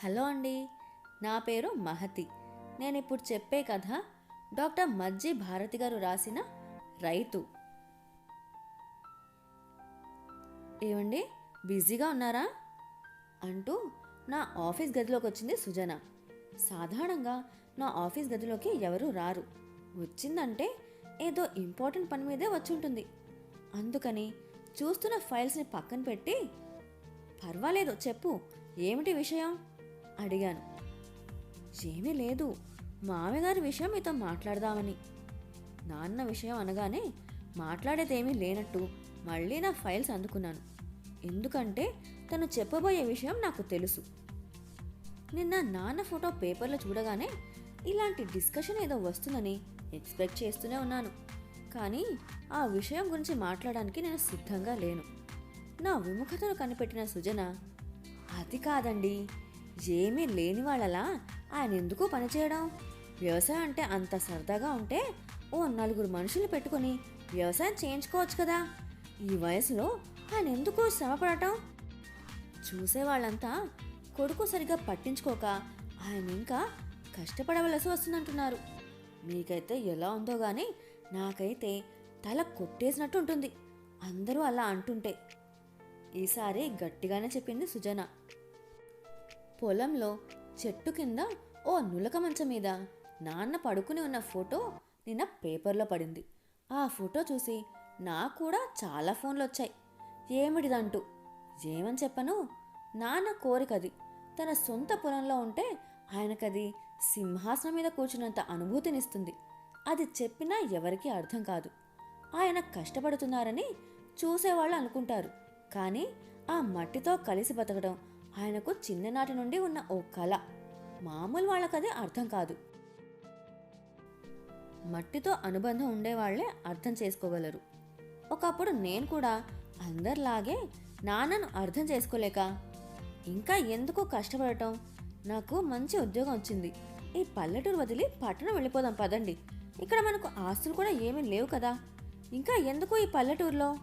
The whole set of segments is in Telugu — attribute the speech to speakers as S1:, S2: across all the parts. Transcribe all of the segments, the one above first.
S1: హలో అండి. నా పేరు మహతి. నేను ఇప్పుడు చెప్పే కథ డాక్టర్ మజ్జి భారతి గారు రాసిన రైతు. ఏమండి? బిజీగా ఉన్నారా? అంటూ నా ఆఫీస్ గదిలోకి వచ్చింది సుజన. సాధారణంగా నా ఆఫీస్ గదిలోకి ఎవరూ రారు. వచ్చిందంటే ఏదో ఇంపార్టెంట్ పని మీదే వచ్చి ఉంటుంది అందుకని చూస్తున్న ఫైల్స్ని పక్కన పెట్టి పర్వాలేదు చెప్పు ఏమిటి విషయం? అడిగాను. ఏమీ లేదు. మామగారి విషయం మీతో మాట్లాడదామని. నాన్న విషయం అనగానే మాట్లాడేదేమీ లేనట్టు మళ్ళీ నా ఫైల్స్ అందుకున్నాను. ఎందుకంటే తను చెప్పబోయే విషయం నాకు తెలుసు. నిన్న నాన్న ఫోటో పేపర్లో చూడగానే ఇలాంటి డిస్కషన్ ఏదో వస్తుందని ఎక్స్పెక్ట్ చేస్తూనే ఉన్నాను. కానీ ఆ విషయం గురించి మాట్లాడడానికి నేను సిద్ధంగా లేను. నా విముఖతను కనిపెట్టిన సుజన అది కాదండి. ఏమీ లేని వాళ్ళలా ఆయన ఎందుకు పనిచేయడం వ్యవసాయం అంటే అంత సరదాగా ఉంటే ఓ నలుగురు మనుషులు పెట్టుకొని వ్యవసాయం చేయించుకోవచ్చు కదా. ఈ వయసులో ఆయన ఎందుకు శ్రమపడటం? చూసేవాళ్ళంతా కొడుకు సరిగా పట్టించుకోక ఆయన ఇంకా కష్టపడవలసి వస్తుందంటున్నారు. మీకైతే ఎలా ఉందో కానీ నాకైతే తల కొట్టేసినట్టు ఉంటుంది. అందరూ అలా అంటుంటే. ఈసారి గట్టిగానే చెప్పింది సుజన. పొలంలో చెట్టు కింద ఓ నులక మంచం మీద నాన్న పడుకుని ఉన్న ఫోటో నిన్న పేపర్లో పడింది. ఆ ఫోటో చూసి నాకు కూడా చాలా ఫోన్లు వచ్చాయి. ఏమిటిదంటూ ఏమని చెప్పను? నాన్న కోరికది తన సొంత పొలంలో ఉంటే ఆయనకది సింహాసనం మీద కూర్చున్నంత అనుభూతినిస్తుంది. అది చెప్పినా ఎవరికీ అర్థం కాదు. ఆయన కష్టపడుతున్నారని చూసేవాళ్ళు అనుకుంటారు. కానీ ఆ మట్టితో కలిసి బతకడం ఆయనకు చిన్ననాటి నుండి ఉన్న ఓ కళ మామూలు వాళ్ళకది అర్థం కాదు. మట్టితో అనుబంధం ఉండేవాళ్ళే అర్థం చేసుకోగలరు. ఒకప్పుడు నేను కూడా అందరిలాగే నాన్నను అర్థం చేసుకోలేక ఇంకా ఎందుకు కష్టపడటం? నాకు మంచి ఉద్యోగం వచ్చింది. ఈ పల్లెటూరు వదిలి పట్టణం వెళ్ళిపోదాం పదండి. ఇక్కడ మనకు ఆస్తులు కూడా ఏమీ లేవు కదా. ఇంకా ఎందుకు ఈ పల్లెటూరులో?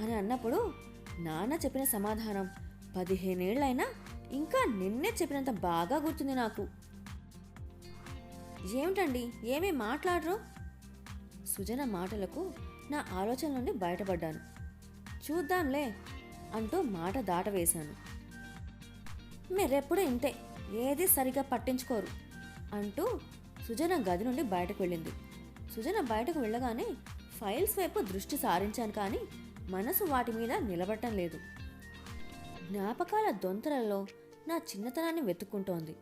S1: అని అన్నప్పుడు నాన్న చెప్పిన సమాధానం పదిహేనేళ్ళైనా ఇంకా నిన్నే చెప్పినంత బాగా గుర్తుంది నాకు. ఏమిటండి? ఏమీ మాట్లాడరు? సుజన మాటలకు నా ఆలోచన నుండి బయటపడ్డాను. చూద్దాంలే అంటూ మాట దాటవేశాను. మీరెప్పుడు ఇంతే ఏది సరిగా పట్టించుకోరు అంటూ సుజన గది నుండి బయటకు వెళ్ళింది. సుజన బయటకు వెళ్ళగానే ఫైల్స్ వైపు దృష్టి సారించాను కానీ మనసు వాటి మీద నిలబడటం లేదు. జ్ఞాపకాల దొంతలలో నా చిన్నతనాన్ని వెతుక్కుంటోంది.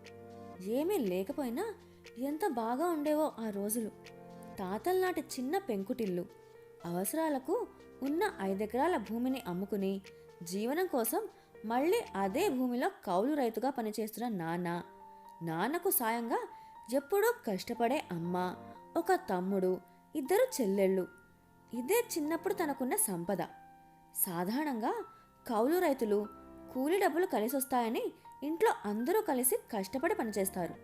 S1: ఏమీ లేకపోయినా ఎంత బాగా ఉండేవో ఆ రోజులు. తాతల నాటి చిన్న పెంకుటిల్లు. అవసరాలకు ఉన్న ఐదెకరాల భూమిని అమ్ముకుని జీవనం కోసం మళ్ళీ అదే భూమిలో కౌలు రైతుగా పనిచేస్తున్న నాన్న. నాన్నకు సాయంగా ఎప్పుడూ కష్టపడే అమ్మ ఒక తమ్ముడు ఇద్దరు చెల్లెళ్ళు. ఇదే చిన్నప్పుడు తనకున్న సంపద. సాధారణంగా కౌలు రైతులు కూలి డబ్బులు కలిసి వస్తాయని ఇంట్లో అందరూ కలిసి కష్టపడి పనిచేస్తారు.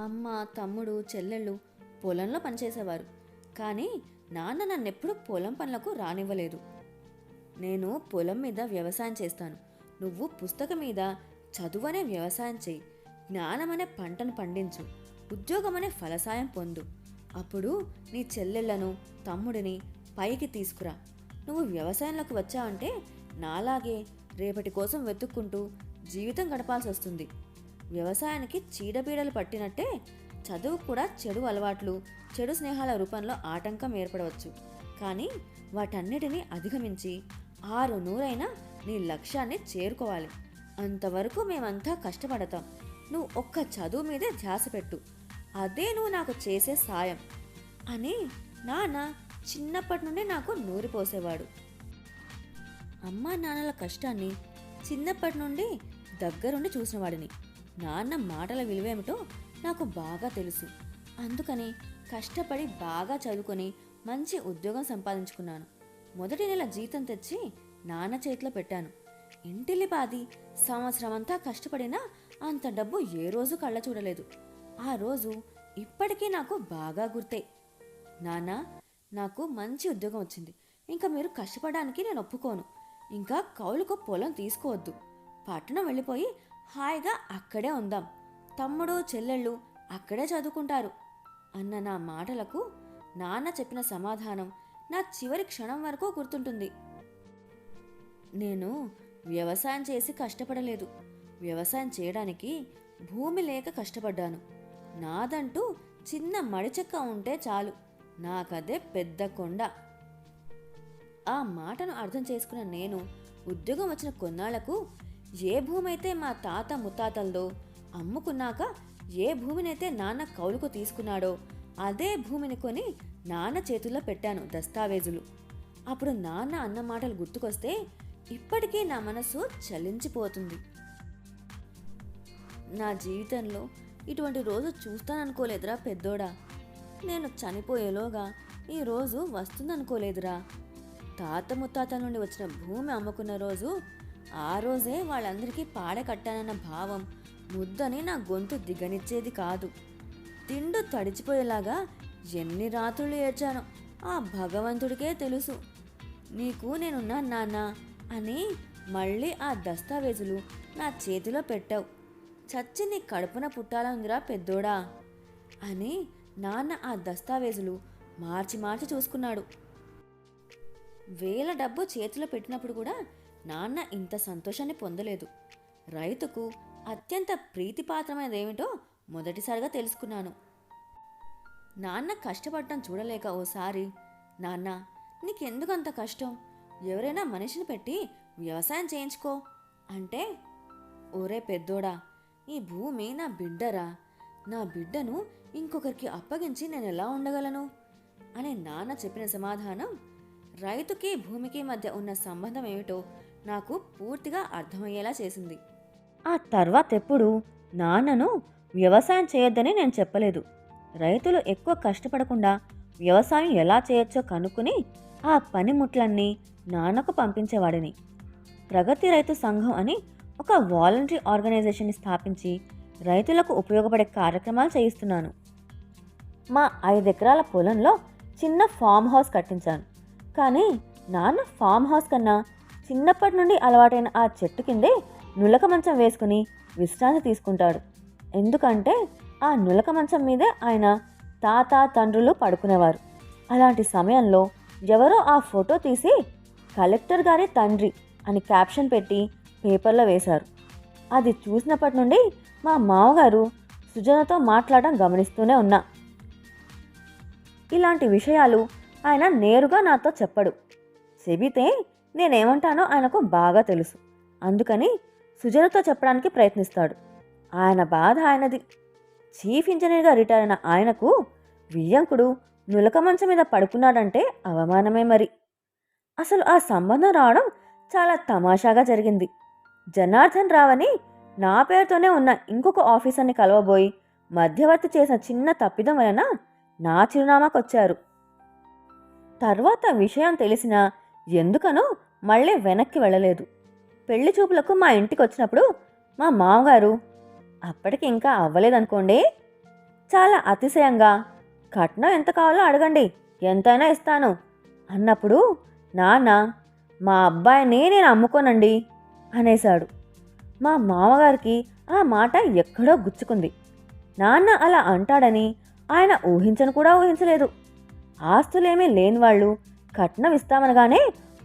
S1: అమ్మ తమ్ముడు చెల్లెళ్ళు పొలంలో పనిచేసేవారు. కానీ నాన్న నన్నెప్పుడు పొలం పనులకు రానివ్వలేదు. నేను పొలం మీద వ్యవసాయం చేస్తాను. నువ్వు పుస్తకం మీద చదువనే వ్యవసాయం చేయి. జ్ఞానమనే పంటను పండించు. ఉద్యోగమనే ఫలసాయం పొందు. అప్పుడు నీ చెల్లెళ్ళను తమ్ముడిని పైకి తీసుకురా. నువ్వు వ్యవసాయంలోకి వచ్చావంటే నాలాగే రేపటి కోసం వెతుక్కుంటూ జీవితం గడపాల్సి వస్తుంది వ్యవసాయానికి చీడపీడలు పట్టినట్టే చదువు కూడా చెడు అలవాట్లు చెడు స్నేహాల రూపంలో ఆటంకం ఏర్పడవచ్చు. కానీ వాటన్నిటినీ అధిగమించి ఆరు నూరైనా నీ లక్ష్యాన్ని చేరుకోవాలి. అంతవరకు మేమంతా కష్టపడతాం. నువ్వు ఒక్క చదువు మీదే ధ్యాస పెట్టు. అదే నువ్వు నాకు చేసే సాయం అని నాన్న చిన్నప్పటి నుండి నాకు నూరిపోసేవాడు. అమ్మా నాన్నల కష్టాన్ని చిన్నప్పటి నుండి దగ్గరుండి చూసినవాడిని నాన్న మాటల విలువేమిటో నాకు బాగా తెలుసు. అందుకని కష్టపడి బాగా చదువుకొని మంచి ఉద్యోగం సంపాదించుకున్నాను. మొదటి నెల జీతం తెచ్చి నాన్న చేతిలో పెట్టాను. ఇంటిల్లి పాది సంవత్సరమంతా కష్టపడినా అంత డబ్బు ఏ రోజు కళ్ళ చూడలేదు. ఆ రోజు ఇప్పటికీ నాకు బాగా గుర్తే. నాన్న నాకు మంచి ఉద్యోగం వచ్చింది. ఇంకా మీరు కష్టపడడానికి నేను ఒప్పుకోను. ఇంకా కౌలుకు పొలం తీసుకోవద్దు. పట్టణం వెళ్ళిపోయి హాయిగా అక్కడే ఉందాం. తమ్ముడు చెల్లెళ్ళు అక్కడే చదువుకుంటారు అన్న నా మాటలకు నాన్న చెప్పిన సమాధానం నా చివరి క్షణం వరకు గుర్తుంటుంది. నేను వ్యవసాయం చేసి కష్టపడలేదు. వ్యవసాయం చేయడానికి భూమి లేక కష్టపడ్డాను. నాదంటూ చిన్న మడిచెక్క ఉంటే చాలు. నాకదే పెద్ద కొండ. ఆ మాటను అర్థం చేసుకున్న నేను ఉద్యోగం వచ్చిన కొన్నాళ్ళకు ఏ భూమి అయితే మా తాత ముత్తాతలదో అమ్ముకున్నాక ఏ భూమినైతే నాన్న కౌలుకు తీసుకున్నాడో అదే భూమిని కొని నాన్న చేతుల్లో పెట్టాను దస్తావేజులు. అప్పుడు నాన్న అన్న మాటలు గుర్తుకొస్తే ఇప్పటికీ నా మనసు చలించిపోతుంది. నా జీవితంలో ఇటువంటి రోజు చూస్తాననుకోలేదురా పెద్దోడా. నేను చనిపోయేలోగా ఈ రోజు వస్తుందనుకోలేదురా. తాత ముత్తాత నుండి వచ్చిన భూమి అమ్ముకున్న రోజు ఆ రోజే వాళ్ళందరికీ పాడ కట్టానన్న భావం ముద్దని నా గొంతు దిగనిచ్చేది కాదు. తిండు తడిచిపోయేలాగా ఎన్ని రాత్రులు ఏడ్చానో ఆ భగవంతుడికే తెలుసు. నీకు నేనున్నా నాన్న అని మళ్ళీ ఆ దస్తావేజులు నా చేతిలో పెట్టావు. చచ్చి నీ కడుపున పుట్టాలందిరా పెద్దోడా అని నాన్న ఆ దస్తావేజులు మార్చి మార్చి చూసుకున్నాడు. వేల డబ్బు చేతిలో పెట్టినప్పుడు కూడా నాన్న ఇంత సంతోషాన్ని పొందలేదు. రైతుకు అత్యంత ప్రీతిపాత్రమైనదేమిటో మొదటిసారిగా తెలుసుకున్నాను. నాన్న కష్టపడటం చూడలేక ఓసారి నాన్న నీకెందుకు అంత కష్టం? ఎవరైనా మనిషిని పెట్టి వ్యవసాయం చేయించుకో అంటే ఓరే పెద్దోడా ఈ భూమి నా బిడ్డరా. నా బిడ్డను ఇంకొకరికి అప్పగించి నేను ఎలా ఉండగలను? అని నాన్న చెప్పిన సమాధానం రైతుకి భూమికి మధ్య ఉన్న సంబంధం ఏమిటో నాకు పూర్తిగా అర్థమయ్యేలా చేసింది. ఆ తర్వాత ఎప్పుడు నాన్నను వ్యవసాయం చేయొద్దని నేను చెప్పలేదు. రైతులు ఎక్కువ కష్టపడకుండా వ్యవసాయం ఎలా చేయొచ్చో కనుక్కుని ఆ పనిముట్లన్నీ నాన్నకు పంపించేవాడిని. ప్రగతి రైతు సంఘం అని ఒక వాలంటరీ ఆర్గనైజేషన్ని స్థాపించి రైతులకు ఉపయోగపడే కార్యక్రమాలు చేయిస్తున్నాను. మా ఐదెకరాల పొలంలో చిన్న ఫామ్ హౌస్ కట్టించాను. నాన్న ఫామ్ హౌస్ కన్నా చిన్నప్పటి నుండి అలవాటైన ఆ చెట్టు కిందే నులక మంచం వేసుకుని విశ్రాంతి తీసుకుంటాడు. ఎందుకంటే ఆ నులక మంచం మీదే ఆయన తాత తండ్రులు పడుకునేవారు. అలాంటి సమయంలో ఎవరో ఆ ఫోటో తీసి కలెక్టర్ గారి తండ్రి అని క్యాప్షన్ పెట్టి పేపర్లో వేశారు. అది చూసినప్పటి నుండి మా మామగారు సుజనతో మాట్లాడడం గమనిస్తూనే ఉన్నా. ఇలాంటి విషయాలు ఆయన నేరుగా నాతో చెప్పడు. చెబితే నేనేమంటానో ఆయనకు బాగా తెలుసు. అందుకని సుజనతో చెప్పడానికి ప్రయత్నిస్తాడు. ఆయన బాధ ఆయనది. చీఫ్ ఇంజనీర్గా రిటైర్ అయిన ఆయనకు వియ్యంకుడు నులక మంచం మీద పడుకున్నాడంటే అవమానమే మరి. అసలు ఆ సంబంధం రావడం చాలా తమాషాగా జరిగింది. జనార్దన్ రావని నా పేరుతోనే ఉన్న ఇంకొక ఆఫీసర్ని కలవబోయి మధ్యవర్తి చేసిన చిన్న తప్పిదం వలన నా చిరునామాకొచ్చారు. తర్వాత విషయం తెలిసిన ఎందుకనో మళ్ళీ వెనక్కి వెళ్ళలేదు. పెళ్ళి చూపులకు మా ఇంటికి వచ్చినప్పుడు మా మామగారు అప్పటికి ఇంకా అవ్వలేదనుకోండి? చాలా అతిశయంగా కట్నం ఎంత కావాలో అడగండి ఎంతైనా ఇస్తాను అన్నప్పుడు నాన్న మా అబ్బాయిని నేను అమ్ముకోనండి అనేశాడు. మా మామగారికి ఆ మాట ఎక్కడో గుచ్చుకుంది. నాన్న అలా అంటాడని ఆయన ఊహించను కూడా ఊహించలేదు. ఆస్తులేమీ లేని వాళ్ళు కట్నం ఇస్తామనగానే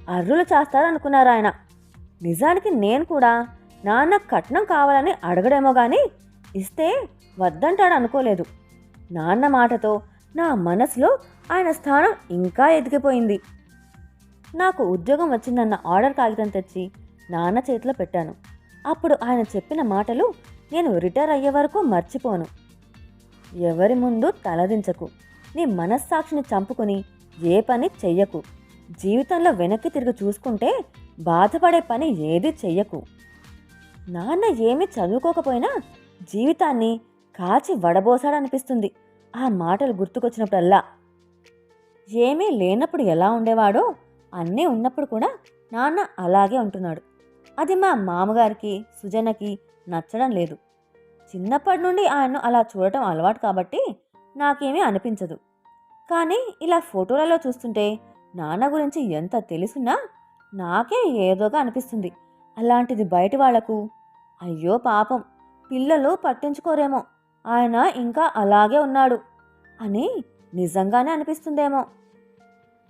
S1: అర్రులు చేస్తారనుకున్నారు ఆయన నిజానికి నేను కూడా నాన్న కట్నం కావాలని అడగడేమో కానీ ఇస్తే వద్దంటాడు అనుకోలేదు. నాన్న మాటతో నా మనసులో ఆయన స్థానం ఇంకా ఎదిగిపోయింది. నాకు ఉద్యోగం వచ్చిందన్న ఆర్డర్ కాగితం తెచ్చి నాన్న చేతిలో పెట్టాను. అప్పుడు ఆయన చెప్పిన మాటలు నేను రిటైర్ అయ్యే వరకు మర్చిపోను. ఎవరి ముందు తలదించకు. నీ మనస్సాక్షిని చంపుకుని ఏ పని చెయ్యకు. జీవితంలో వెనక్కి తిరిగి చూసుకుంటే బాధపడే పని ఏది చెయ్యకు. నాన్న ఏమీ చదువుకోకపోయినా జీవితాన్ని కాచి వడబోసాడనిపిస్తుంది. ఆ మాటలు గుర్తుకొచ్చినప్పుడల్లా. ఏమీ లేనప్పుడు ఎలా ఉండేవాడో అన్నీ ఉన్నప్పుడు కూడా నాన్న అలాగే ఉంటున్నాడు. అది మా మామగారికి సుజనకి నచ్చడం లేదు. చిన్నప్పటి నుండి ఆయన్ను అలా చూడటం అలవాటు కాబట్టి నాకేమీ అనిపించదు. కానీ ఇలా ఫోటోలలో చూస్తుంటే నాన్న గురించి ఎంత తెలుసున్నా నాకే ఏదోగా అనిపిస్తుంది. అలాంటిది బయట వాళ్ళకు అయ్యో పాపం పిల్లలు పట్టించుకోరేమో ఆయన ఇంకా అలాగే ఉన్నాడు అని నిజంగానే అనిపిస్తుందేమో.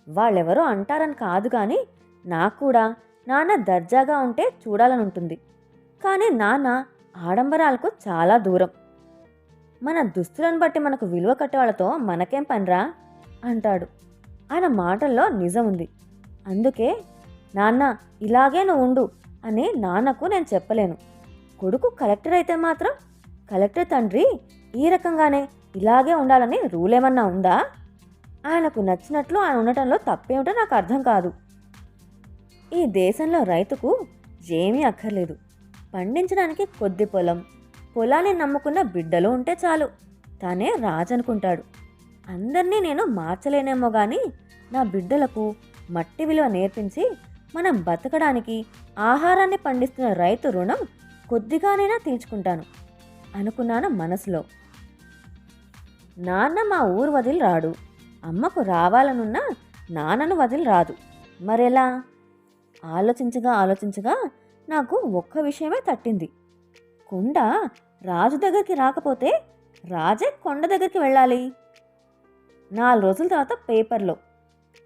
S1: వాళ్ళెవరో అంటారని కాదు కానీ నాకు కూడా నాన్న దర్జాగా ఉంటే చూడాలని ఉంటుంది కానీ నాన్న ఆడంబరాలకు చాలా దూరం. మన దుస్తులను బట్టి మనకు విలువ కట్టేవాళ్ళతో మనకేం పనిరా? అంటాడు. ఆయన మాటల్లో నిజం ఉంది. అందుకే నాన్న ఇలాగే నువ్వు ఉండు అని నాన్నకు నేను చెప్పలేను. కొడుకు కలెక్టర్ అయితే మాత్రం కలెక్టర్ తండ్రి ఈ రకంగానే ఇలాగే ఉండాలని రూల్ ఏమన్నా ఉందా? ఆయనకు నచ్చినట్లు ఆయన ఉండటంలో తప్పేమిటో నాకు అర్థం కాదు. ఈ దేశంలో రైతుకు ఏమీ అక్కర్లేదు. పండించడానికి కొద్ది పొలం పొలాన్ని నమ్ముకున్న బిడ్డలు ఉంటే చాలు. తానే రాజు అనుకుంటాడు అందరినీ నేను మార్చలేనేమో కానీ నా బిడ్డలకు మట్టి విలువ నేర్పించి మనం బతకడానికి ఆహారాన్ని పండిస్తున్న రైతు రుణం కొద్దిగానైనా తీర్చుకుంటాను అనుకున్నాను మనసులో. నాన్న మా ఊరు వదిలి రాడు. అమ్మకు రావాలనున్నా నాన్నను వదిలి రాదు. మరెలా? ఆలోచించగా ఆలోచించగా నాకు ఒక్క విషయమే తట్టింది. కొండ రాజు దగ్గరికి రాకపోతే రాజే కొండ దగ్గరికి వెళ్ళాలి. నాలుగు రోజుల తర్వాత పేపర్లో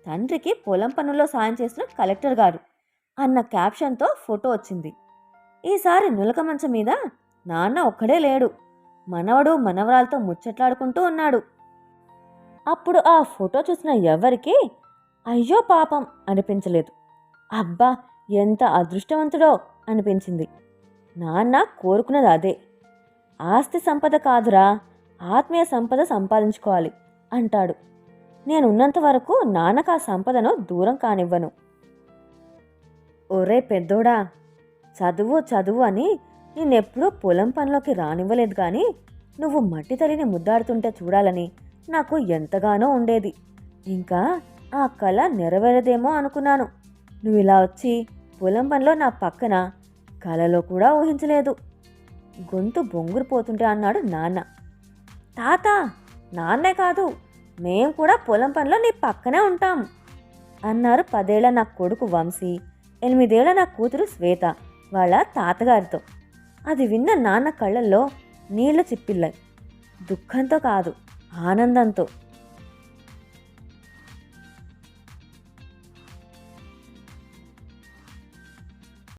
S1: తండ్రికి పొలం పనుల్లో సాయం చేసిన కలెక్టర్ గారు అన్న క్యాప్షన్తో ఫోటో వచ్చింది. ఈసారి నులక మంచం మీద నాన్న ఒక్కడే లేడు. మనవడు మనవరాలతో ముచ్చట్లాడుకుంటూ ఉన్నాడు. అప్పుడు ఆ ఫోటో చూసిన ఎవరికీ అయ్యో పాపం అనిపించలేదు. అబ్బా ఎంత అదృష్టవంతుడో అనిపించింది. నాన్న కోరుకున్నది అదే. ఆస్తి సంపద కాదురా ఆత్మీయ సంపద సంపాదించుకోవాలి అంటాడు. నేనున్నంత వరకు నాన్నకు ఆ సంపదను దూరం కానివ్వను. ఒరే పెద్దోడా చదువు చదువు అని నేనెప్పుడూ పొలం పనిలోకి రానివ్వలేదు కానీ నువ్వు మట్టి తల్లిని ముద్దాడుతుంటే చూడాలని నాకు ఎంతగానో ఉండేది. ఇంకా ఆ కళ నెరవేరదేమో అనుకున్నాను. నువ్వు ఇలా వచ్చి పొలం పనిలో నా పక్కన కలలో కూడా ఊహించలేదు. గొంతు బొంగురు పోతుంటే అన్నాడు నాన్న. తాత నాన్నే కాదు మేం కూడా పొలం పనిలో నీ పక్కనే ఉంటాం అన్నారు పదేళ్ళ నా కొడుకు వంశీ ఎనిమిదేళ్ళ నా కూతురు శ్వేత వాళ్ళ తాతగారితో. అది విన్న నాన్న కళ్ళల్లో నీళ్ళు చిప్పిల్లాయి దుఃఖంతో కాదు ఆనందంతో.